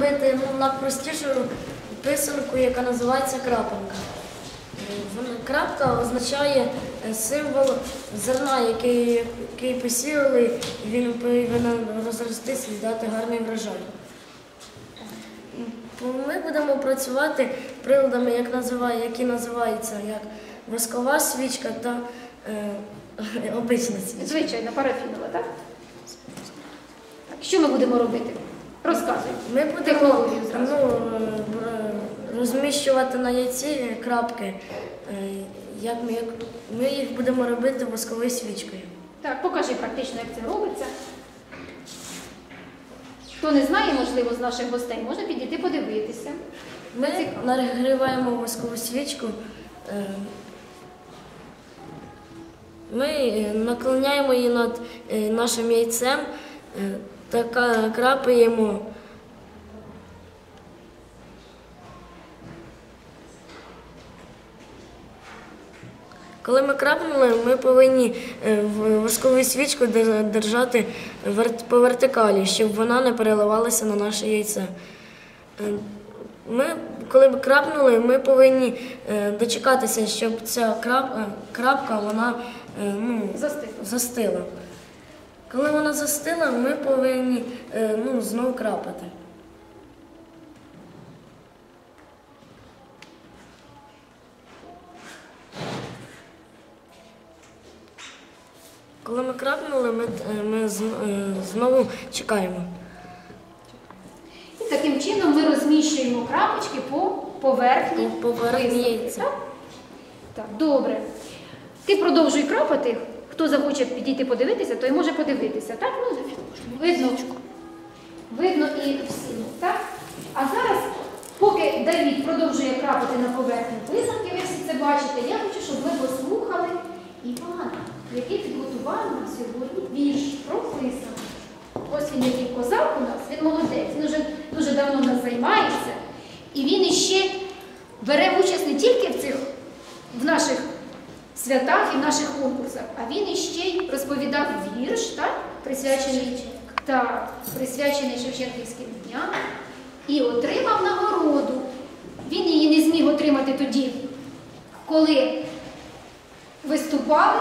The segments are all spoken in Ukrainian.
робити ну, найпростішу писанку, яка називається крапанка. Крапка означає е, символ зерна, який, який посіяли, і він повинен розростись і дати гарний врожай. Ми будемо працювати приладами, як називає, які називаються як воскова свічка та е, обична свічка. Звичайно, парафінова? Так, Що ми будемо робити? Розказуй. Ми будемо Технологію зразу. ну, е, розміщувати на яйці крапки. Е, Як ми, як ми їх будемо робити восковою свічкою. Так, покажи практично, як це робиться. Хто не знає, можливо, з наших гостей, може підійти подивитися. Ми Цікаво. нагріваємо воскову свічку. е, Ми е, наклоняємо її над е, нашим яйцем е, та ка- крапаємо. Коли ми крапнули, ми повинні е, воскову свічку держати по вертикалі, щоб вона не переливалася на наше яйце. Е, Ми, коли б крапнули, ми повинні е, дочекатися, щоб ця крап, крапка вона ну, застила. Коли вона застила, ми повинні е, ну, знову крапати. Коли ми крапнули, ми, е, ми е, знову чекаємо. І таким чином ми розміщуємо крапочки по поверхні. По поверхні яйця. Так? так, добре. Ти продовжуй крапати. Хто захоче підійти подивитися, той може подивитися. Так? Ну, видно, видно і всім. Так? А зараз, поки Давід продовжує крапати на поверхні писанки, ви всі це бачите, я хочу, щоб ви послухали Івана, який підготував нам сьогодні вірш про писанки. Ось він який козак у нас, він молодець, він вже дуже давно нас займається. І він іще бере участь не тільки в цих в наших святах і в наших конкурсах, а він іще й розповідав вірш, так, присвячений, так, присвячений Шевченківським дням, і отримав нагороду. Він її не зміг отримати тоді, коли виступали,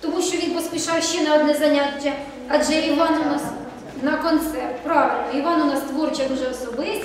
тому що він поспішав ще на одне заняття, адже Іван у нас на концерт. Правильно, Іван у нас творча дуже особистість.